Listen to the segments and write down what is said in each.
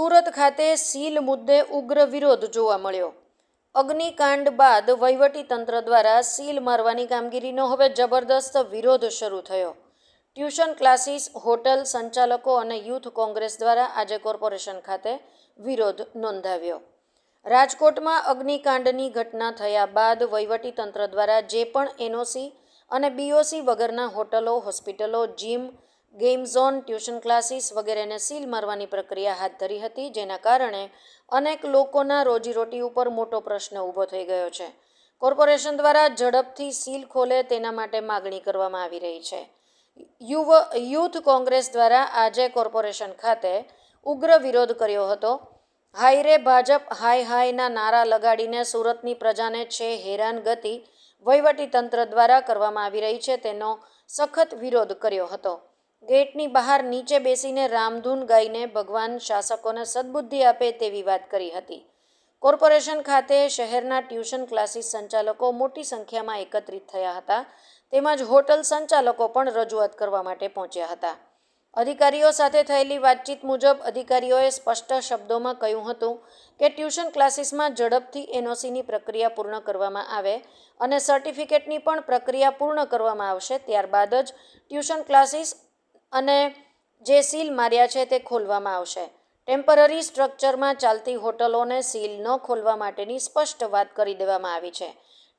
સુરત ખાતે સીલ મુદ્દે ઉગ્ર વિરોધ જોવા મળ્યો. અગ્નિકાંડ બાદ વહીવટી તંત્ર દ્વારા સીલ મારવાની કામગીરીનો હવે જબરદસ્ત વિરોધ શરૂ થયો. ટ્યુશન ક્લાસીસ, હોટલ સંચાલકો અને યુથ કોંગ્રેસ દ્વારા આજે કોર્પોરેશન ખાતે વિરોધ નોંધાવ્યો. રાજકોટમાં અગ્નિકાંડની ઘટના થયા બાદ વહીવટી તંત્ર દ્વારા જે પણ એનઓસી અને બીઓસી વગરના હોટલો, હોસ્પિટલો, gym game zone, tuition classes વગેરેને સીલ મારવાની પ્રક્રિયા હાથ ધરી હતી, જેના કારણે અનેક લોકોના રોજીરોટી ઉપર મોટો પ્રશ્ન ઊભો થઈ ગયો છે. કોર્પોરેશન દ્વારા ઝડપથી સીલ ખોલે તેના માટે માગણી કરવામાં આવી રહી છે. યુવ, યુથ કોંગ્રેસ દ્વારા આજે કોર્પોરેશન ખાતે ઉગ્ર વિરોધ કર્યો હતો. હાય રે ભાજપ હાય હાયના નારા લગાડીને સુરતની પ્રજાને છે હેરાન ગતિ વહીવટીતંત્ર દ્વારા કરવામાં આવી રહી છે, તેનો સખત વિરોધ કર્યો હતો. ગેટની બહાર નીચે બેસીને રામધૂન ગાઈને ભગવાન શાસકોને સદબુદ્ધિ આપે તેવી વાત કરી હતી. કોર્પોરેશન ખાતે શહેરના ટ્યુશન ક્લાસીસ સંચાલકો મોટી સંખ્યામાં એકત્રિત થયા હતા. તેમજ હોટલ સંચાલકો પણ રજૂઆત કરવા માટે પહોંચ્યા હતા. અધિકારીઓ સાથે થયેલી વાતચીત મુજબ અધિકારીઓએ સ્પષ્ટ શબ્દોમાં કહ્યું હતું કે ટ્યુશન ક્લાસીસમાં ઝડપથી એનઓસીની પ્રક્રિયા પૂર્ણ કરવામાં આવે અને સર્ટિફિકેટની પણ પ્રક્રિયા પૂર્ણ કરવામાં આવશે. ત્યારબાદ જ ટ્યુશન ક્લાસીસ અને જે સીલ માર્યા છે તે ખોલવામાં આવશે. ટેમ્પરરી સ્ટ્રક્ચરમાં ચાલતી હોટલોને સીલ ન ખોલવા માટેની સ્પષ્ટ વાત કરી દેવામાં આવી છે.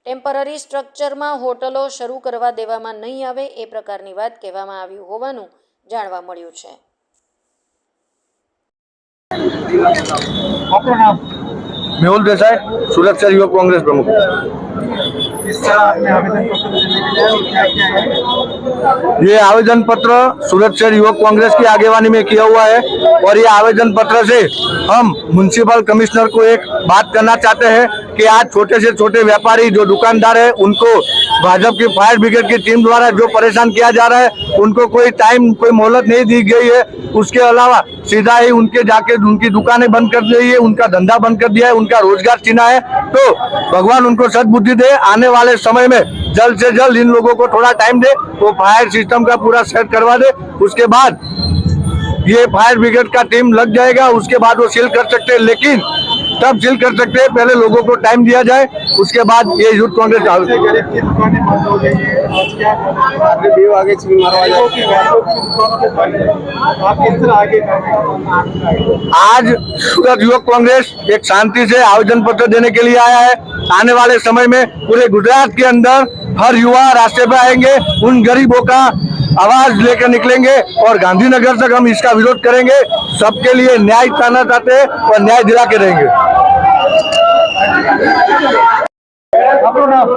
ટેમ્પરરી સ્ટ્રક્ચરમાં હોટલો શરૂ કરવા દેવામાં નહીં આવે એ પ્રકારની વાત કહેવામાં આવી હોવાનું જાણવા મળ્યું છે. मेहुल देसाई सुरक्षा युवक कांग्रेस प्रमुख। ये आवेदन पत्र सुरक्षा युवक कांग्रेस की आगेवानी में किया हुआ है और ये आवेदन पत्र से हम म्यूनसिपल कमिश्नर को एक बात करना चाहते हैं कि आज छोटे से छोटे व्यापारी जो दुकानदार है, उनको भाजपा की फायर ब्रिगेड की टीम द्वारा जो परेशान किया जा रहा है, उनको कोई टाइम, कोई मोहलत नहीं दी गई है। उसके अलावा सीधा ही उनके जाके उनकी दुकानें बंद कर दी है, उनका धंधा बंद कर दिया है, उनका रोज़गार छीना है। तो भगवान उनको सदबुद्धि दे, आने वाले समय में जल्द से जल्द इन लोगों को थोड़ा टाइम दे, वो फायर सिस्टम का पूरा सेट करवा दे। उसके बाद ये फायर ब्रिगेड का टीम लग जाएगा, उसके बाद वो सील कर सकते हैं। लेकिन तब सील कर सकते हैं। पहले लोगों को टाइम दिया जाए उसके बाद ये यूथ कांग्रेस आज सूरत युवक कांग्रेस एक शांति से आवेदन पत्र देने के लिए आया है। आने वाले समय में पूरे गुजरात के अंदर हर युवा रास्ते पे आएँगे। उन गरीबों का आवाज लेकर निकलेंगे और गांधीनगर तक हम इसका विरोध करेंगे सबके लिए न्याय पाना चाहते हैं और न्याय दिला के रहेंगे આપણું નામ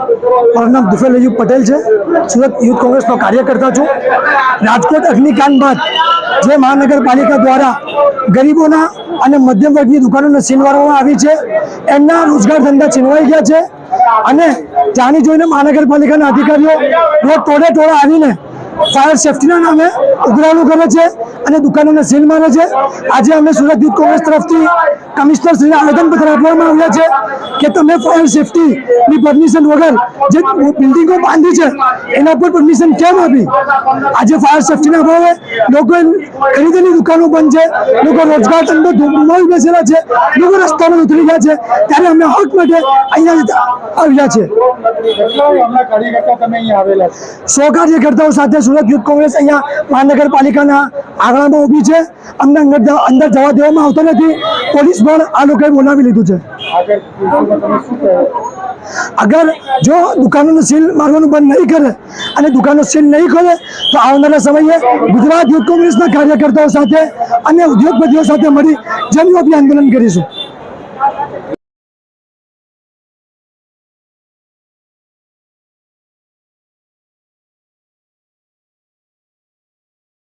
મારું નામ દુફેલ અયુબ પટેલ છે સુરત યુથ કોંગ્રેસનો કાર્યકર્તા છું રાજકોટ અગ્નિકાંડ બાદ જે મહાનગરપાલિકા દ્વારા ગરીબોના અને મધ્યમ વર્ગની દુકાનોને સીનવારવામાં આવી છે એમના રોજગાર ધંધા છીનવાઈ ગયા છે અને જાણી જોઈને મહાનગરપાલિકાના અધિકારીઓ રોજ ટોળે ટોળે આવીને ફાયર સેફટીના નામે ઉઘરાણું કરે છે અને દુકાનોને સીલ મારે છે. આજે અમે સુરત યુથ કોંગ્રેસ તરફથી કમિશનર શ્રીને આવેદનપત્ર આપવામાં આવ્યા છે કે તમે ફાયર સેફટીની પરમિશન વગર જે બિલ્ડિંગો બાંધી છે, એના પર પરમિશન કેમ આપી? આજે ફાયર સેફટીના અભાવે લોકો ખરીદેલી દુકાનો બંધ છે, લોકો રોજગાર ધંધો ગુમાવી બેસેલા છે, લોકો રસ્તામાં ઉતરી ગયા છે, ત્યારે અમે હક માટે અહીંયા આવ્યા છે સો કાર્યકર્તાઓ સાથે સુરત યુથ કોંગ્રેસ અહીંયા મહાનગરપાલિકાના આંગણામાં ઊભી છે. અમને અંદર જવા દેવામાં આવતો નથી. પોલીસ પણ આ લોકોએ બોલાવી લીધું છે. અગર જો દુકાનોનું સીલ મારવાનું બંધ નહીં કરે અને દુકાનો સીલ નહીં ખોલે તો આવનારા સમયે ગુજરાત યુથ કોંગ્રેસના કાર્યકર્તાઓ સાથે અને ઉદ્યોગપતિઓ સાથે મળી જનવ્યાપી આંદોલન કરીશું.